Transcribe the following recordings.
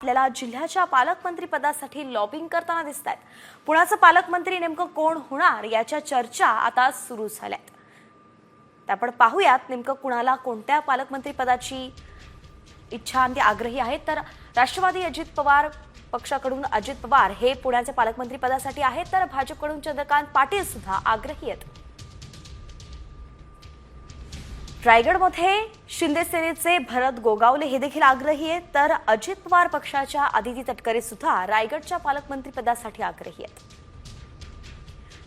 आपल्याला जिल्ह्याच्या पालकमंत्री पदासाठी लॉबिंग करताना दिसत आहेत पुण्याचं पालकमंत्री नेमकं कोण होणार याच्या चर्चा आता सुरू झाल्यात. तर आपण पाहूयात नेमकं कुणाला कोणत्या पालकमंत्री पदाची इच्छा आणि आग्रही आहेत. तर राष्ट्रवादी अजित पवार पक्षाकडून अजित पवार हे पुण्याचे पालकमंत्री पदासाठी आहेत. तर भाजपकडून चंद्रकांत पाटील सुद्धा आग्रही आहेत. रायगडमध्ये शिंदे सेनेचे भरत गोगावले हे देखील आग्रही आहेत. तर अजित पवार पक्षाच्या आदिती तटकरे सुद्धा रायगडच्या पालकमंत्रीपदासाठी आग्रही आहेत.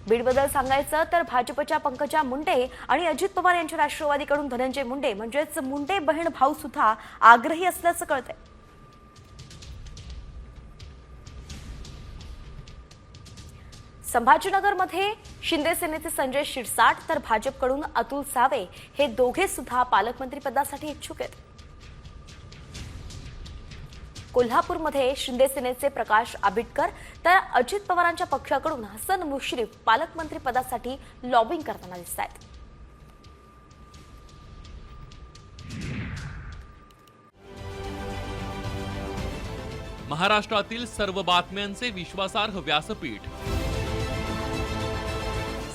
बीडबद्दल सांगायचं तर भाजपच्या पंकजा मुंडे आणि अजित पवार यांच्या राष्ट्रवादीकडून धनंजय मुंडे म्हणजेच मुंडे बहीण भाऊ सुद्धा आग्रही असल्याचं कळतंय. संभाजीनगरमध्ये शिंदे सेनेचे संजय शिरसाट तर भाजपकडून अतुल सावे हे दोघे सुद्धा पालकमंत्री पदासाठी इच्छुक आहेत. कोल्हापूरमध्ये शिंदे सेनेचे प्रकाश आबिटकर तर अजित पवारांच्या पक्षाकडून हसन मुश्रीफ पालकमंत्री पदासाठी लॉबिंग करताना दिसत आहेत महाराष्ट्रातील सर्व बातम्यांचे विश्वासार्ह व्यासपीठ.